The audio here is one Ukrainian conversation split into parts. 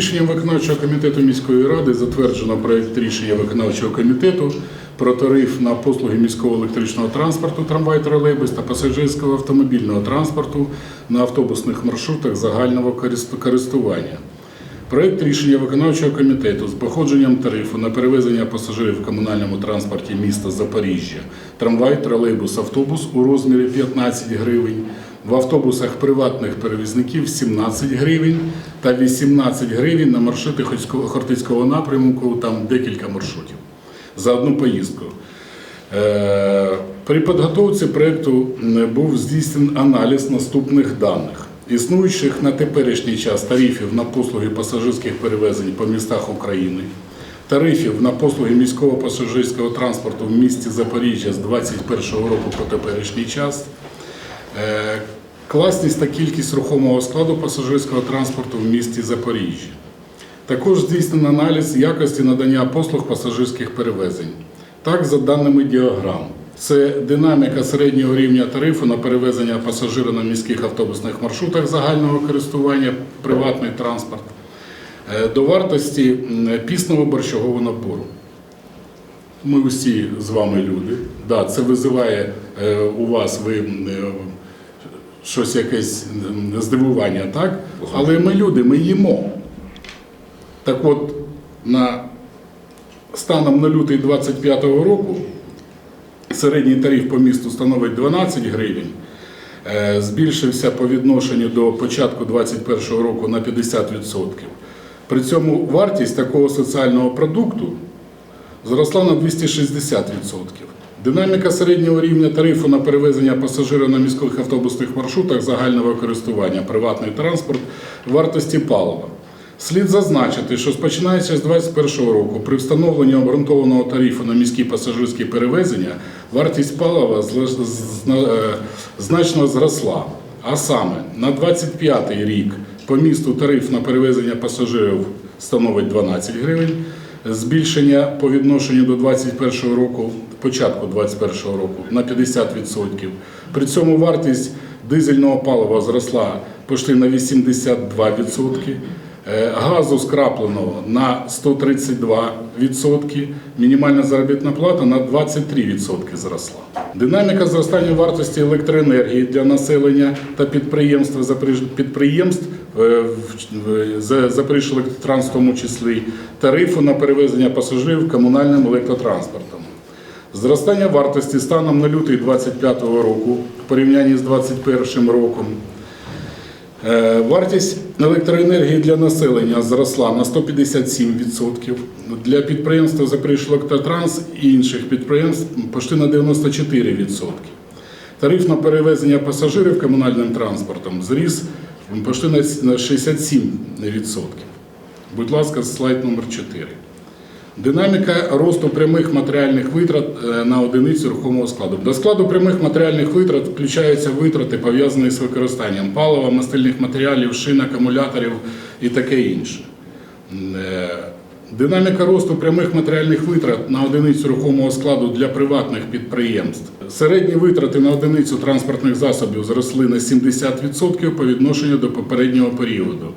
Рішенням виконавчого комітету міської ради затверджено проект рішення виконавчого комітету про тариф на послуги міського електричного транспорту, трамвай, тролейбус та пасажирського автомобільного транспорту на автобусних маршрутах загального корист- користування. Проект рішення виконавчого комітету з походженням тарифу на перевезення пасажирів в комунальному транспорті міста Запоріжжя, трамвай, тролейбус, автобус у розмірі 15 гривень, в автобусах приватних перевізників 17 гривень та 18 гривень на маршрути Хортицького напрямку, там декілька маршрутів за одну поїздку. Е, При підготовці проєкту був здійснений аналіз наступних даних. Існуючих на теперішній час тарифів на послуги пасажирських перевезень по містах України, тарифів на послуги міського пасажирського транспорту в місті Запоріжжя з 2021 року по теперішній час, е, класність та кількість рухомого складу пасажирського транспорту в місті Запоріжжя. Також здійснено аналіз якості надання послуг пасажирських перевезень. Так, за даними діаграм, це динаміка середнього рівня тарифу на перевезення пасажира на міських автобусних маршрутах загального користування, приватний транспорт, е, до вартості пісного борщового набору. Ми усі з вами люди. Да, це визиває е, у вас ви е, щось якесь здивування, так? Але ми люди, ми їмо. Так от, на станом на лютий 25-го року середній тариф по місту становить 12 гривень, е, збільшився по відношенню до початку 2021 року на 50%. При цьому вартість такого соціального продукту зросла на 260%. Динаміка середнього рівня тарифу на перевезення пасажира на міських автобусних маршрутах загального користування, приватний транспорт, вартості палива. Слід зазначити, що починаючи з 2021 року при встановленні обґрунтованого тарифу на міські пасажирські перевезення вартість палива е, значно зросла. А саме на 25 рік по місту тариф на перевезення пасажирів становить 12 гривень, збільшення по відношенню до 2021 року, початку 2021 року на 50%. При цьому вартість дизельного палива зросла почти на 82%. Е, Газу скрапленого на 132%, мінімальна заробітна плата на 23% зросла. Динаміка зростання вартості електроенергії для населення та підприємств, підприємств е, за- в тому числі, тарифу на перевезення пасажирів комунальним електротранспортом. Зростання вартості станом на лютий 2025 року в порівнянні з 2021 роком Вартість електроенергії для населення зросла на 157%. Для підприємства Запоріжжелектротранс і інших підприємств почти на 94%. Тариф на перевезення пасажирів комунальним транспортом зріс почти на 67%. Будь ласка, слайд номер 4. Динаміка росту прямих матеріальних витрат е, на одиницю рухомого складу. До складу прямих матеріальних витрат включаються витрати, пов'язані з використанням палива, мастильних матеріалів, шин, акумуляторів і таке інше. Е, Динаміка росту прямих матеріальних витрат на одиницю рухомого складу для приватних підприємств. Середні витрати на одиницю транспортних засобів зросли на 70% по відношенню до попереднього періоду.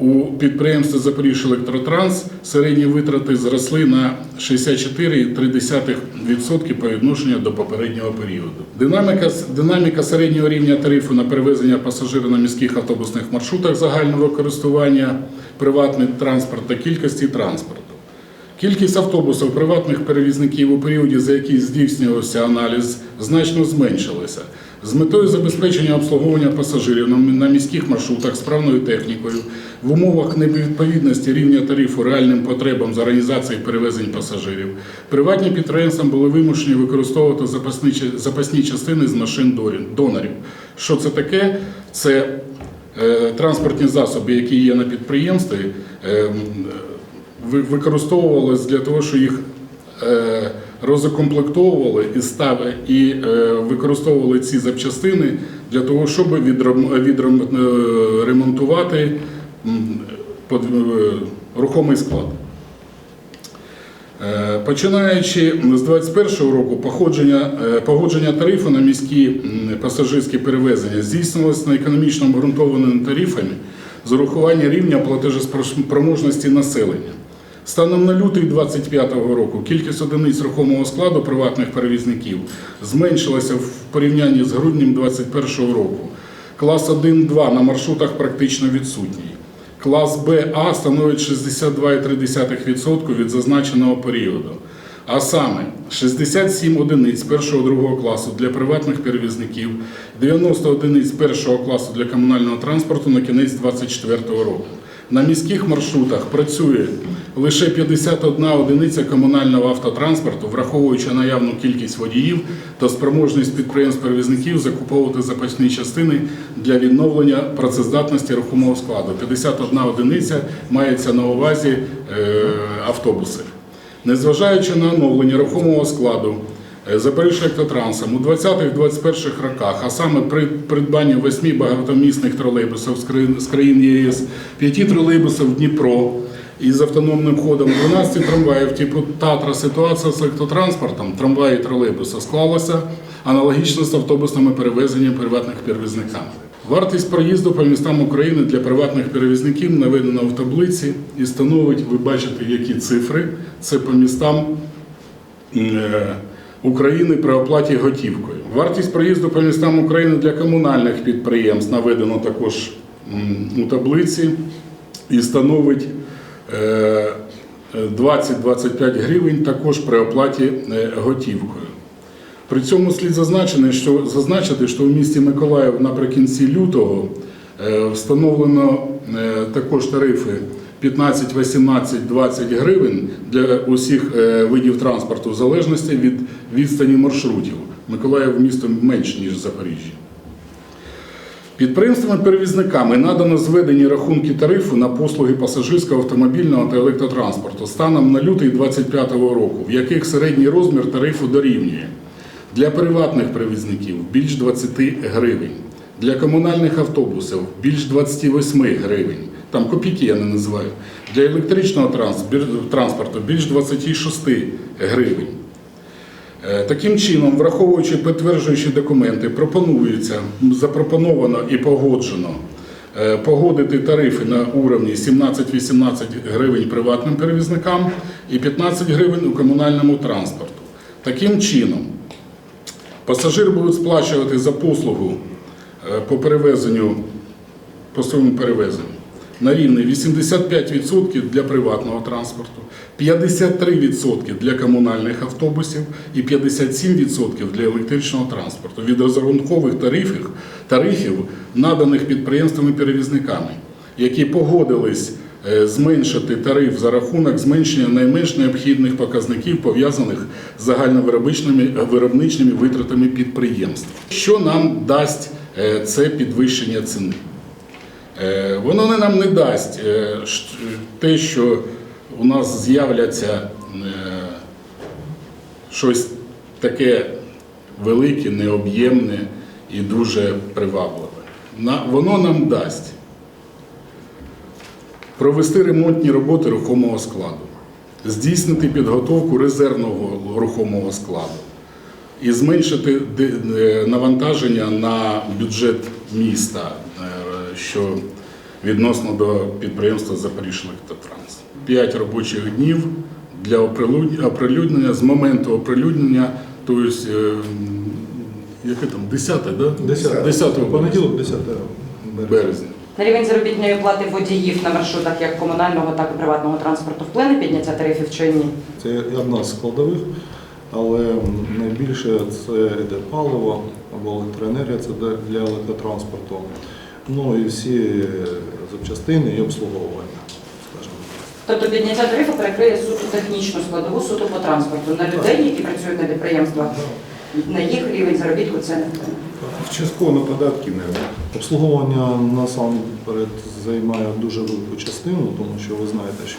У підприємстві Запоріжжелектротранс середні витрати зросли на 64,3% по відношенню до попереднього періоду. Динаміка, динаміка середнього рівня тарифу на перевезення пасажирів на міських автобусних маршрутах загального користування, приватний транспорт та кількості транспорту. Кількість автобусів приватних перевізників у періоді, за який здійснювався аналіз, значно зменшилася. З метою забезпечення обслуговування пасажирів на- міських маршрутах справною технікою в умовах невідповідності рівня тарифу реальним потребам з організації перевезень пасажирів, приватні підприємства були вимушені використовувати запасні, частини з машин донорів. Що це таке? Це е, транспортні засоби, які є на підприємстві, е, ви- використовувалися для того, щоб їх е, розукомплектовували і стави, і е, використовували ці запчастини для того, щоб відрем- відрем- е, е, рухомий склад. Починаючи з 2021 року, погодження тарифу на міські пасажирські перевезення здійснювалося на економічно обґрунтованими тарифами з урахування рівня платежеспроможності населення. Станом на лютий 2025 року кількість одиниць рухомого складу приватних перевізників зменшилася в порівнянні з груднем 2021 року. Клас 1-2 на маршрутах практично відсутній. Клас БА становить 62,3% від зазначеного періоду. А саме 67 одиниць першого-другого класу для приватних перевізників, 90 одиниць першого класу для комунального транспорту на кінець 2024 року. На міських маршрутах працює лише 51 одиниця комунального автотранспорту, враховуючи наявну кількість водіїв та спроможність підприємств-перевізників закуповувати запасні частини для відновлення працездатності рухомого складу. 51 одиниця мається на увазі е, автобуси. Незважаючи на оновлення рухомого складу е, Запоріжжя-Автотрансом у 20-21 роках, а саме при придбанні восьми багатомісних тролейбусів з країн- ЄС, п'яти тролейбусів Дніпро із автономним ходом, 12 трамваїв типу Татра, ситуація з електротранспортом, трамваї і тролейбуси склалася аналогічно з автобусними перевезеннями приватних перевізниками. Вартість проїзду по містам України для приватних перевізників наведена в таблиці і становить, ви бачите, які цифри. Це по містам е, України при оплаті готівкою. Вартість проїзду по містам України для комунальних підприємств наведено також у таблиці і становить е, 20-25 гривень також при оплаті е, готівкою. При цьому слід зазначити, що, у місті Миколаїв наприкінці лютого е, встановлено е, також тарифи 15, 18, 20 гривень для усіх е, видів транспорту в залежності від відстані маршрутів. Миколаїв місто менше, ніж Запоріжжя. Підприємствами-перевізниками надано зведені рахунки тарифу на послуги пасажирського автомобільного та електротранспорту станом на лютий 2025 року, в яких середній розмір тарифу дорівнює для приватних перевізників більш 20 гривень, для комунальних автобусів більш 28 гривень. Там копійки я не називаю. Для електричного транспорту більш 26 гривень. Е, Таким чином, враховуючи підтверджуючі документи, пропонується, запропоновано і погоджено е, погодити тарифи на уровні 17-18 гривень приватним перевізникам і 15 гривень у комунальному транспорту. Таким чином, пасажири будуть сплачувати за послугу е, по перевезенню, по своєму перевезенню на рівні 85% для приватного транспорту, 53% для комунальних автобусів і 57% для електричного транспорту від розрахункових тарифів, тарифів наданих підприємствами-перевізниками, які погодились е, зменшити тариф за рахунок зменшення найменш необхідних показників, пов'язаних з загальновиробничними виробничими витратами підприємств. Що нам дасть е, це підвищення ціни? Е, Воно не нам не дасть е, те, що у нас з'являться е, щось таке велике, необ'ємне і дуже привабливе. Воно нам дасть провести ремонтні роботи рухомого складу, здійснити підготовку резервного рухомого складу і зменшити навантаження на бюджет міста, що відносно до підприємства Запоріжжяелектротранс. П'ять робочих днів для оприлюднення з моменту оприлюднення, тобто, яке там, 10, да? 10. 10 Понеділок, 10 березня. На рівень заробітної плати водіїв на маршрутах як комунального, так і приватного транспорту вплине підняття тарифів чи ні? Це одна з складових, але найбільше це йде паливо або електроенергія, це для- для електротранспорту. Ну і всі запчастини і обслуговування, скажімо. Тобто підняття тарифу перекриє суто технічну складову, суто по транспорту. На людей, які працюють на підприємствах, на їх рівень заробітку це не вплине. Частково на податки не Обслуговування насамперед займає дуже велику частину, тому що ви знаєте, що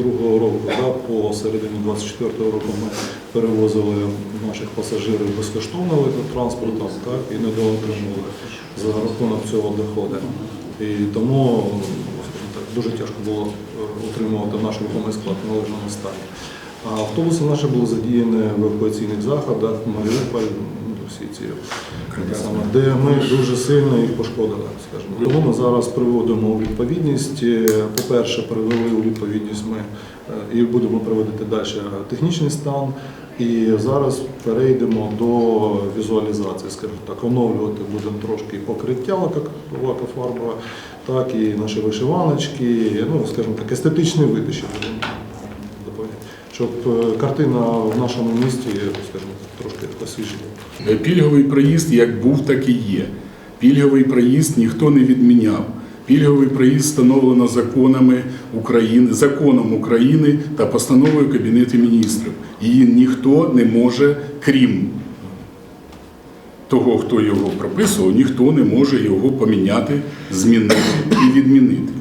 е, з 22 року да, по середині 24 року ми перевозили наших пасажирів безкоштовно електротранспортом так, і недоотримували за рахунок цього доходи. І тому так, дуже тяжко було е, утримувати наш рухомий склад в належному стані. А автобуси наші були задіяні в евакуаційних заходах, Маріуполь, всі ці саме, де ми дуже сильно їх пошкодили, скажімо. Тому ми зараз приводимо у відповідність. По-перше, привели у відповідність ми е, і будемо приводити далі технічний стан. І зараз перейдемо до візуалізації, скажімо так, оновлювати будемо трошки покриття лакофарбове, так і наші вишиваночки, ну, скажімо так, естетичний вид ще будемо щоб е, картина в нашому місті, скажімо трошки освіжила. Е, Пільговий проїзд як був, так і є. Пільговий проїзд ніхто не відміняв. Пільговий проїзд встановлено законами України, законом України та постановою Кабінету міністрів. Її ніхто не може, крім того, хто його прописував, ніхто не може його поміняти, змінити і відмінити.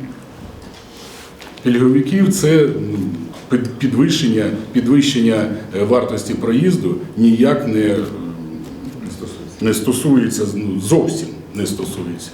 Пільговиків це ну, підвищення, підвищення е, вартості проїзду ніяк не, не стосується, ну, зовсім не стосується.